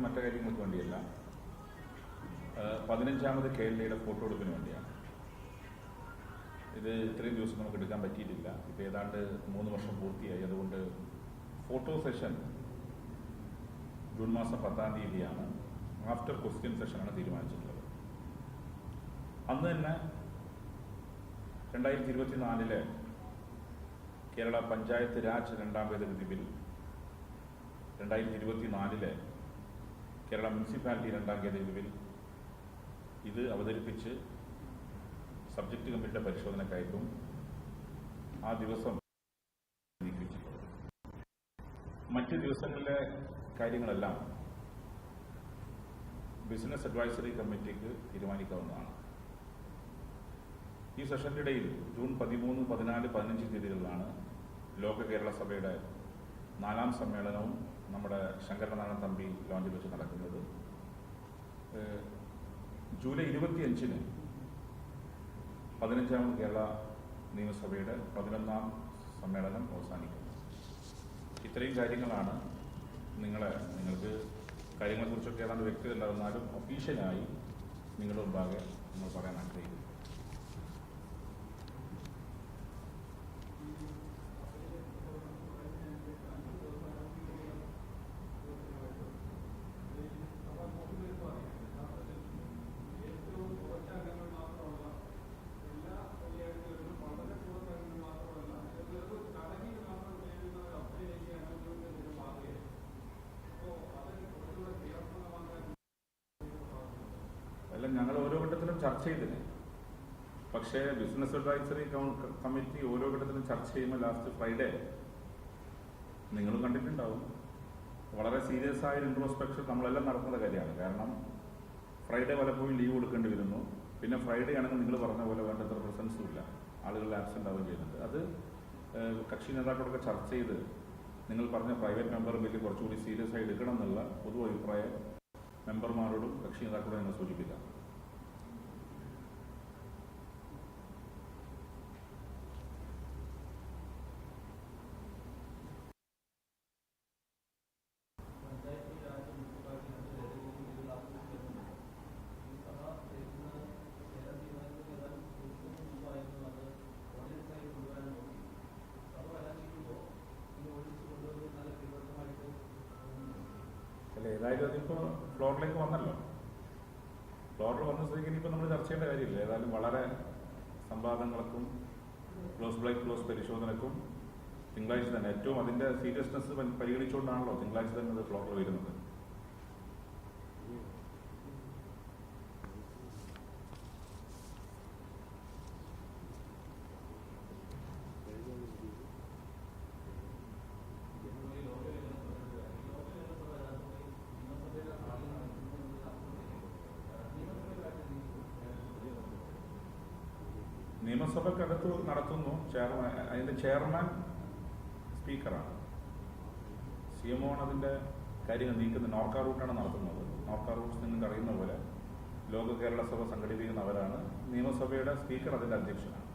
വിളിച്ചത് മറ്റു കാര്യങ്ങൾക്ക് വേണ്ടിയല്ല. പതിനഞ്ചാമത് കേരളയുടെ ഫോട്ടോ എടുപ്പിന് വേണ്ടിയാണ്. ഇത് ഇത്രയും ദിവസം നമുക്ക് എടുക്കാൻ പറ്റിയിട്ടില്ല. ഇപ്പോൾ ഏതാണ്ട് മൂന്ന് വർഷം പൂർത്തിയായി. അതുകൊണ്ട് ഫോട്ടോ സെഷൻ ജൂൺ മാസം പത്താം തീയതിയാണ്. ആഫ്റ്റർ ക്വസ്റ്റ്യൻ സെഷനാണ് തീരുമാനിച്ചിട്ടുള്ളത്. അന്ന് തന്നെ രണ്ടായിരത്തി ഇരുപത്തിനാലിലെ കേരള പഞ്ചായത്ത് രാജ് രണ്ടാം ഭേദഗതി ബിൽ രണ്ടായിരത്തി ഇരുപത്തിനാലിലെ കേരള മുനിസിപ്പാലിറ്റി രണ്ടാം ഭേദഗതി ഇത് അവതരിപ്പിച്ച് സബ്ജക്ട് കമ്മിറ്റിയുടെ പരിശോധനക്കായിട്ടും ആ ദിവസം മറ്റ് ദിവസങ്ങളിലെ കാര്യങ്ങളെല്ലാം ബിസിനസ് അഡ്വൈസറി കമ്മിറ്റിക്ക് തീരുമാനിക്കാവുന്നതാണ്. ഈ സെഷന്റെ ഇടയിൽ ജൂൺ പതിമൂന്ന് പതിനാല് പതിനഞ്ച് തീയതികളിലാണ് ലോക കേരള സഭയുടെ നാലാം സമ്മേളനവും നമ്മുടെ ശങ്കരനാരായണ തമ്പി ലോഞ്ചിൽ വെച്ച് നടക്കുന്നത്. ജൂലൈ ഇരുപത്തിയഞ്ചിന് പതിനഞ്ചാമത് കേരള നിയമസഭയുടെ പതിനൊന്നാം സമ്മേളനം അവസാനിക്കും ഇത്രയും കാര്യങ്ങളാണ് നിങ്ങളെ നിങ്ങൾക്ക് കാര്യങ്ങളെക്കുറിച്ചൊക്കെ ഏതാണ്ട് വ്യക്തത ഉണ്ടാകുന്നാലും ഒഫീഷ്യലായി നിങ്ങളുടെ മുമ്പാകെ നമ്മൾ പറയാൻ ആഗ്രഹിക്കുന്നു. ഞങ്ങൾ ഓരോ ഘട്ടത്തിലും ചർച്ച ചെയ്തിന് പക്ഷേ ബിസിനസ് അഡ്വൈസറി കമ്മിറ്റി ഓരോ ഘട്ടത്തിലും ചർച്ച ചെയ്യുമ്പോൾ ലാസ്റ്റ് ഫ്രൈഡേ നിങ്ങളും കണ്ടിട്ടുണ്ടാവും. വളരെ സീരിയസ് ആയ ഇൻട്രോസ്പെക്ഷൻ നമ്മളെല്ലാം നടത്തുന്ന കാര്യമാണ്. കാരണം ഫ്രൈഡേ പലപ്പോഴും ലീവ് കൊടുക്കേണ്ടി വരുന്നു. പിന്നെ ഫ്രൈഡേ ആണെങ്കിൽ നിങ്ങൾ പറഞ്ഞ പോലെ വേണ്ടത്ര പ്രസൻസും ഇല്ല. ആളുകൾ ആബ്സെന്റ് ആവുകയും ചെയ്യുന്നുണ്ട്. അത് കക്ഷി നേതാക്കളൊക്കെ ചർച്ച ചെയ്ത് നിങ്ങൾ പറഞ്ഞ പ്രൈവറ്റ് മെമ്പർ ബില്ല് കുറച്ചുകൂടി സീരിയസ് ആയി എടുക്കണം എന്നുള്ള പൊതു അഭിപ്രായം മെമ്പർമാരോടും കക്ഷി നേതാക്കളോടും ഞങ്ങൾ സൂചിപ്പിക്കാം. അല്ല ഏതായാലും അതിപ്പോ ഫ്ലോറിലേക്ക് വന്നല്ലോ. ഫ്ലോറിൽ വന്ന സ്ഥിതിക്ക് ഇനിയിപ്പോൾ നമ്മൾ ചർച്ച ചെയ്യേണ്ട കാര്യമില്ല. ഏതായാലും വളരെ സംവാദങ്ങൾക്കും ക്ലോസ് ബൈ ക്ലോസ് പരിശോധനക്കും തിങ്കളാഴ്ച തന്നെ ഏറ്റവും അതിന്റെ സീരിയസ്നെസ് പരിഗണിച്ചുകൊണ്ടാണല്ലോ തിങ്കളാഴ്ച തന്നെ അത് ഫ്ലോറിൽ വരുന്നത് ഇപ്പോൾ ഈ ലോക നിയമസഭ ഈ ലോക നിയമസഭ യഥാർത്ഥത്തിൽ നിയമസഭയുടെ ഭാഗം നടത്തുന്നത് നിയമസഭയിലായിട്ട് നിയമസഭക്കകത്ത് നടത്തുന്നു ചെയർമാൻ അതിന്റെ ചെയർമാൻ സ്പീക്കറാണ്. സി എം ആണ് അതിന്റെ കാര്യങ്ങൾ നീക്കുന്നത് നോർക്ക റൂട്ടാണ് നടത്തുന്നത്. നോർക്ക റൂട്ട്സ് നിങ്ങൾക്ക് അറിയുന്ന പോലെ ലോക കേരള സഭ സംഘടിപ്പിക്കുന്നവരാണ് നിയമസഭയുടെ സ്പീക്കർ അതിന്റെ അധ്യക്ഷനാണ്.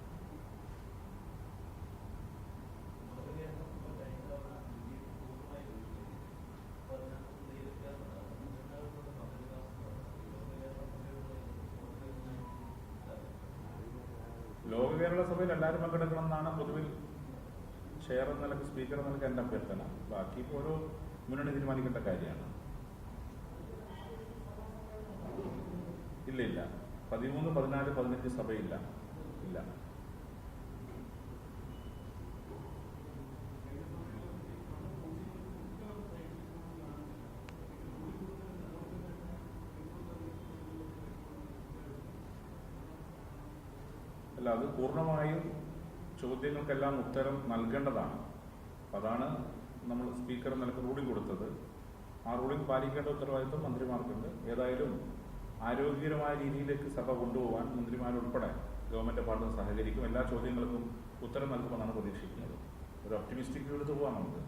ലോക കേരള സഭയിൽ എല്ലാവരും പങ്കെടുക്കണം എന്നാണ് പൊതുവിൽ ചെയർ എന്ന നിലയ്ക്ക് സ്പീക്കർ എന്ന നിലയ്ക്ക് എന്റെ അഭ്യർത്ഥന. ബാക്കി ഇപ്പോൾ ഓരോ മുന്നണി തീരുമാനിക്കേണ്ട കാര്യമാണ്. ഇല്ല ഇല്ല. പതിമൂന്ന് പതിനാല് പതിനഞ്ച് സഭയില്ല. ഇല്ല. അല്ല അത് പൂർണമായും ചോദ്യങ്ങൾക്കെല്ലാം ഉത്തരം നൽകേണ്ടതാണ്. അതാണ് നമ്മൾ സ്പീക്കർ നിലയ്ക്ക് റൂളിംഗ് കൊടുത്തത്. ആ റൂളിംഗ് പാലിക്കേണ്ട ഉത്തരവാദിത്വം മന്ത്രിമാർക്കുണ്ട്. ഏതായാലും ആരോഗ്യകരമായ രീതിയിലേക്ക് സഭ കൊണ്ടുപോകാൻ മന്ത്രിമാരുൾപ്പെടെ ഗവൺമെന്റ് പാർട്ടി സഹകരിക്കും. എല്ലാ ചോദ്യങ്ങൾക്കും ഉത്തരം നൽകുമെന്നാണ് പ്രതീക്ഷിക്കുന്നത്. ഒരു ഒപ്റ്റിമിസ്റ്റിക് എടുത്ത് പോകാം നമുക്ക്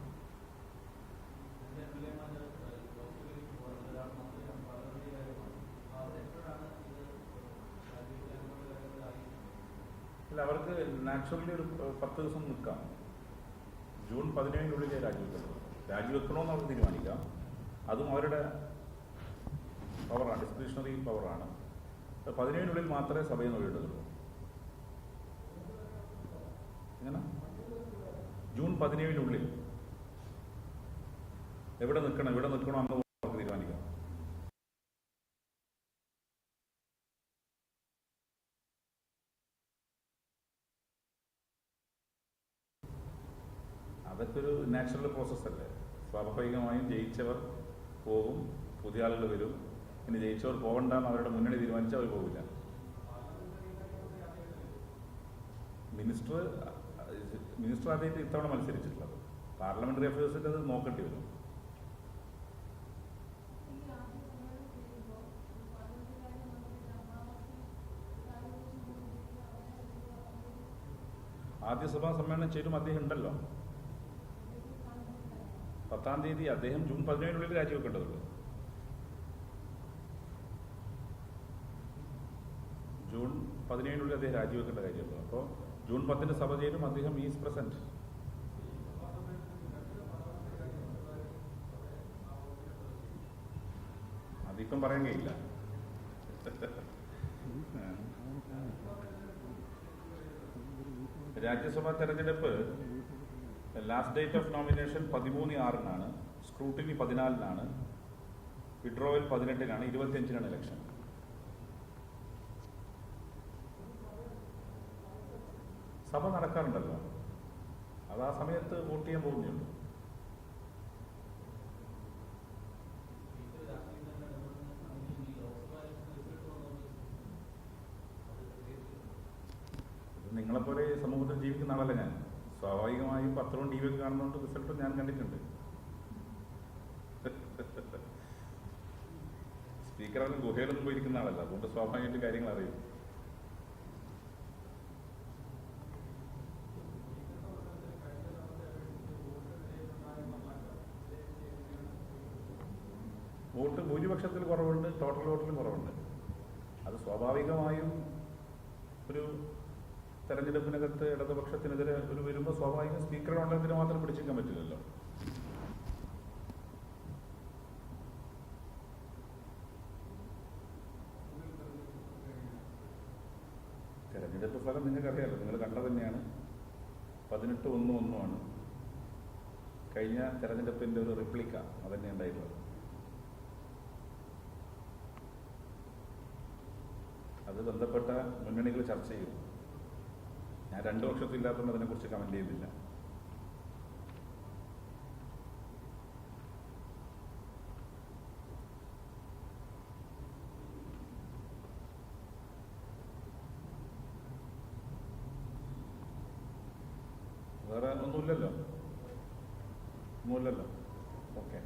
അല്ല അവർക്ക് നാച്ചുറലി ഒരു പത്ത് ദിവസം നിൽക്കാം. ജൂൺ പതിനേഴിനുള്ളിലേ രാജിവെക്കണം. രാജിവെക്കണമെന്ന് അവർക്ക് തീരുമാനിക്കാം. അതും അവരുടെ പവറാണ് ഡിസ്ക്രിഷണറി പവറാണ് പതിനേഴിനുള്ളിൽ മാത്രമേ സഭയിൽ നിന്ന് എങ്ങനെ? ജൂൺ പതിനേഴിനുള്ളിൽ. എവിടെ നിൽക്കണം എവിടെ നിൽക്കണം അന്ന് നമുക്ക് തീരുമാനിക്കാം അതൊക്കെ ഒരു നാച്ചുറൽ പ്രോസസ് അല്ലേ? സ്വാഭാവികമായും ജയിച്ചവർ പോകും പുതിയ ആളുകൾ വരും. ഇനി ജയിച്ചവർ പോകണ്ടെന്ന് അവരുടെ മുന്നണി തീരുമാനിച്ചാൽ അവർ പോകില്ല മിനിസ്റ്റർ മിനിസ്റ്റർ ആദ്യമായിട്ട് ഇത്തവണ മത്സരിച്ചിട്ടുള്ളത്. പാർലമെന്ററി അഫയേഴ്സിന്റെ അത് നോക്കേണ്ടി വരും. ആദ്യ സഭാ സമ്മേളനം ചേരും അദ്ദേഹം ഉണ്ടല്ലോ. പത്താം തീയതി അദ്ദേഹം ജൂൺ പതിനേഴിനുള്ളിൽ രാജിവെക്കേണ്ടതുള്ളൂ. ജൂൺ പതിനേഴിനുള്ളിൽ അദ്ദേഹം രാജിവെക്കേണ്ട കാര്യമുള്ളൂ. അപ്പോൾ ജൂൺ പത്തിന് സഭ ചേരും അദ്ദേഹം ഈസ് പ്രസന്റ് അതിപ്പം പറയാൻ കഴിയില്ല രാജ്യസഭാ തെരഞ്ഞെടുപ്പ് ലാസ്റ്റ് ഡേറ്റ് ഓഫ് നോമിനേഷൻ പതിമൂന്ന് ആറിനാണ്. സ്ക്രൂട്ടിനി പതിനാലിനാണ്. വിഡ്രോവൽ പതിനെട്ടിനാണ്. ഇരുപത്തിയഞ്ചിനാണ് ഇലക്ഷൻ സഭ നടക്കാറുണ്ടല്ലോ. അത് ആ സമയത്ത് വോട്ട് ചെയ്യാൻ ഇത് നിങ്ങളെപ്പോലെ സമൂഹത്തിൽ ജീവിക്കുന്ന ആളല്ല ഞാൻ. സ്വാഭാവികമായും പത്രവും ടി വി ഒക്കെ കാണുന്നതുകൊണ്ട് റിസൾട്ട് ഞാൻ കണ്ടിട്ടുണ്ട്. സ്പീക്കറാണെങ്കിൽ ഗുഹയിലൊന്നും പോയിരിക്കുന്ന ആളല്ല. അതുകൊണ്ട് സ്വാഭാവികമായിട്ട് കാര്യങ്ങൾ അറിയും. വോട്ട് ഭൂരിപക്ഷത്തിൽ കുറവുണ്ട് ടോട്ടൽ വോട്ടിലും കുറവുണ്ട്. അത് സ്വാഭാവികമായും ഒരു തെരഞ്ഞെടുപ്പിനകത്ത് ഇടതുപക്ഷത്തിനെതിരെ ഒരു വരുമ്പോൾ സ്വാഭാവികം സ്പീക്കർ ഉണ്ടെങ്കിൽ മാത്രം പിടിച്ചേക്കാൻ പറ്റില്ലല്ലോ. തെരഞ്ഞെടുപ്പ് ഫലം നിങ്ങൾക്കറിയാലോ നിങ്ങൾ കണ്ട തന്നെയാണ്. പതിനെട്ട് ഒന്നും ഒന്നുമാണ് കഴിഞ്ഞ തെരഞ്ഞെടുപ്പിന്റെ ഒരു റിപ്ലിക്ക അതന്നെ ഉണ്ടായിട്ടുള്ളത്. അത് ബന്ധപ്പെട്ട മുന്നണികൾ ചർച്ച ചെയ്യും ഞാൻ രണ്ടു വർഷത്തില്ലാത്തതുകൊണ്ട് അതിനെക്കുറിച്ച് കമന്റ് ചെയ്തില്ല. വേറെ ഒന്നുമില്ലല്ലോ? ഒന്നുമില്ലല്ലോ? ഓക്കെ